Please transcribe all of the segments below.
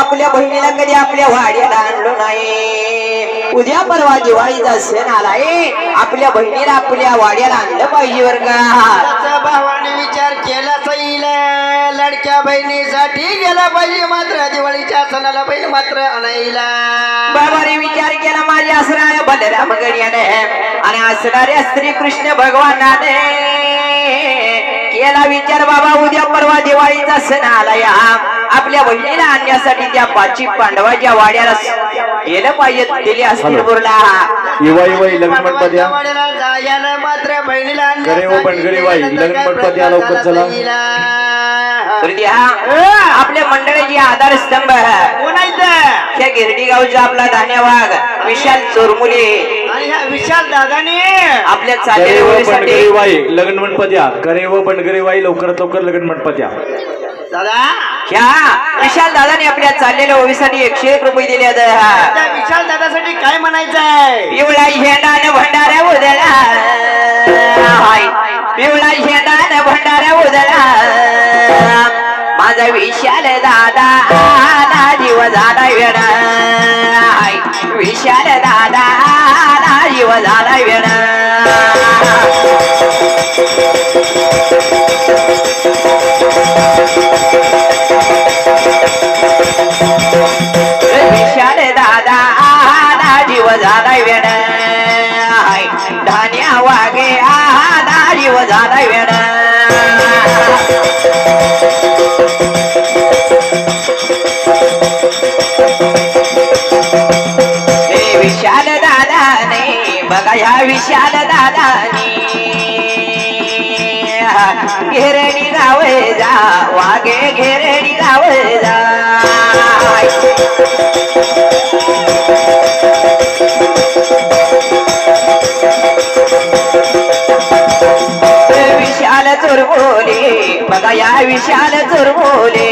आपल्या बहिणीला कधी आपल्या वाड्याला आणलो नाही. उद्या परवा दिवाळीचा सण आलाय. आपल्या बहिणीला आपल्या वाड्याला आणलं पाहिजे बर का? भावाने विचार केला लडक्या बहिणीसाठी गेला पाहिजे मात्र. दिवाळीच्या सणाला बहीण मात्र आणायला. बाबाने विचार केला माझ्या असणाऱ्या बलराम गण्याने आणि असणाऱ्या श्री कृष्ण भगवानाने. केला विचार बाबा उद्या परवा दिवाळीचा सण आला या आपल्या बहिणीला आणण्यासाठी त्या पाची पांडवाच्या वाड्याला गेलं पाहिजे दिली असतील बुरला युवा युवा लग्न जायला मात्र बहिणीला गरे लग्न लवकर चला. तर ती हा आपल्या मंडळाची आधारस्तंभ त्या गिरडी गावचा आपला धान्यवाग विशाल चोरमुले. आणि ह्या विशाल दादाने आपल्या करे चाललेल्या व वेळेसाठी बनगरे बाई लग्न मंडपात या करे व बनगरे लवकरात लवकर लग्न मंडपात या दादा. ह्या विशाल दादाने आपल्या चाललेल्या ओवीसाठी एकशे एक रुपये दिले. त्या विशाल दादासाठी काय म्हणायचंय पिवळा शेंडान भंडाऱ्या उदळा हाय. पिवळा शेंडान भंडाऱ्या उदळा माझा विशाल दादा आला जीव झाला वेडा हाय. विशाल दादा आला जीव झाला वेडा झाला वेड हे विशाल दादाने बघा ह्या विशाल दादाने घेरणी जावे जा वागे घेरणी जावे जा या विशाल चोरबोले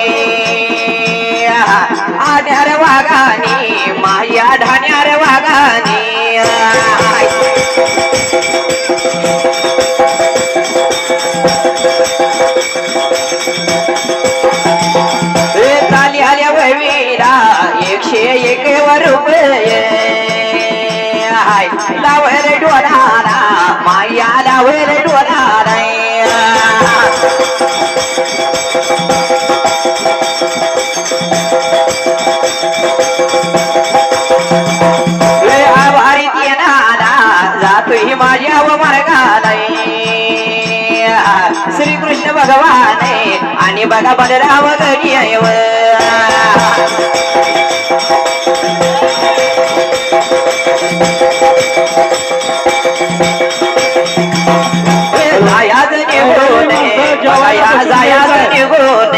आण्यार वाघानी माया ढाण्यार वाघानी. चाली आल्या ववीरा एकशे एक वर लावर डोरारा माया लावर डोरारा जातोय माझ्या व मार्गाला श्री कृष्ण भगवान आणि बघा बलराम घरी आहे व. जायाच निघून बघा जायाच निघून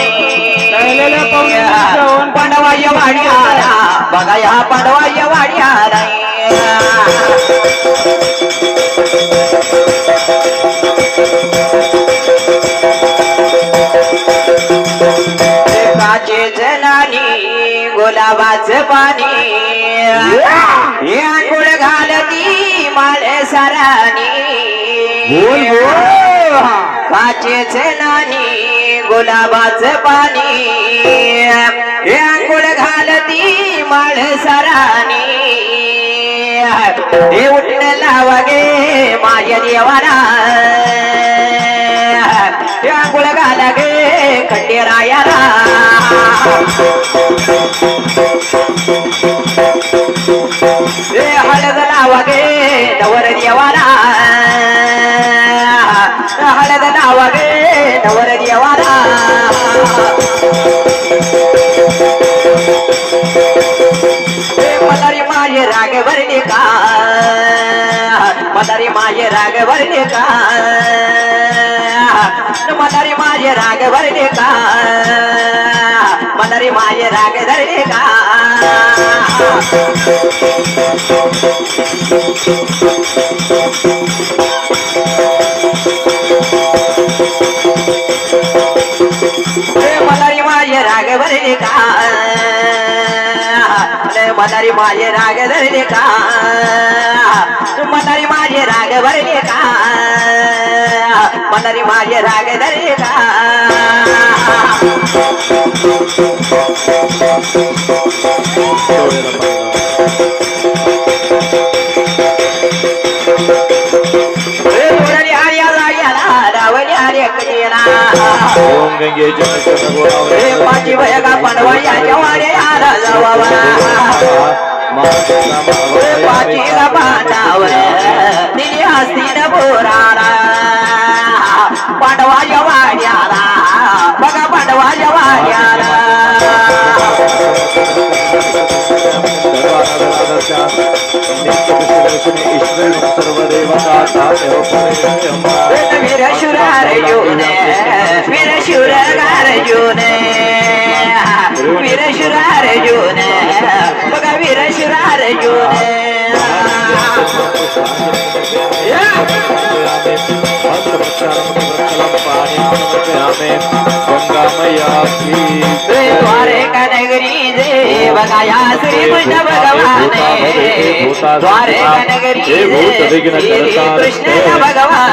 पांडवाय वाडी आला बघा या पांडवाय वाडी आला. काचे जनानी गुलाबाच पाणी. आंघोळ घालती माळे सरानी. काचेच नानी गुलाबाच पाणी. आंघोळ घालती माळ सरानी. हे उठण लावगे माझ्या देवाला. हे घाला गे खंडेरायाला हे हळद लावगे नवर देवाला. हळद लावगे नवर देवाला. माझे राग भरले का मदारी माझे राग भरले का मदारी माझे राग धरले का हे माझे राग भरले का मदारी माझे राग धरले का मदारी माझे राग भरले का मनरी माझे राग धरे ओम गंगे जल पाची भयगा पणवाळ्याच्या वाड्या जावा पाची पाटावर दिली हस्तीन बोराला पांडवाच्या वाड्याला बघा पांडवाच्या वाड्याला ईश्वर सर्व देवता वीर शुरार जुने वीर शुरार जुने। वीर शुरार जुने। बघा वीर शुरार जुने। गंगा मैया की द्वारे का नगरी दे बघा या श्री कृष्ण भगवान। द्वारे का नगरी दे श्री कृष्ण भगवान।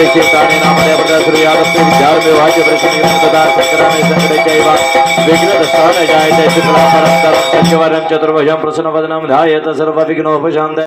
बघा पार्याला सकाळे बघा पार्याला सकाळे बघा पार्याला द्वादशेतानि नामदेवता श्रीयागत्य विद्यार्थे वाक्यप्रश्निकदा शङ्कराणि सङ्कटचैव विघ्नदस्थान जायते शुक्लापरन्तरं चत्वारं चतुर्भुजं सर्वविघ्नोपशान्त।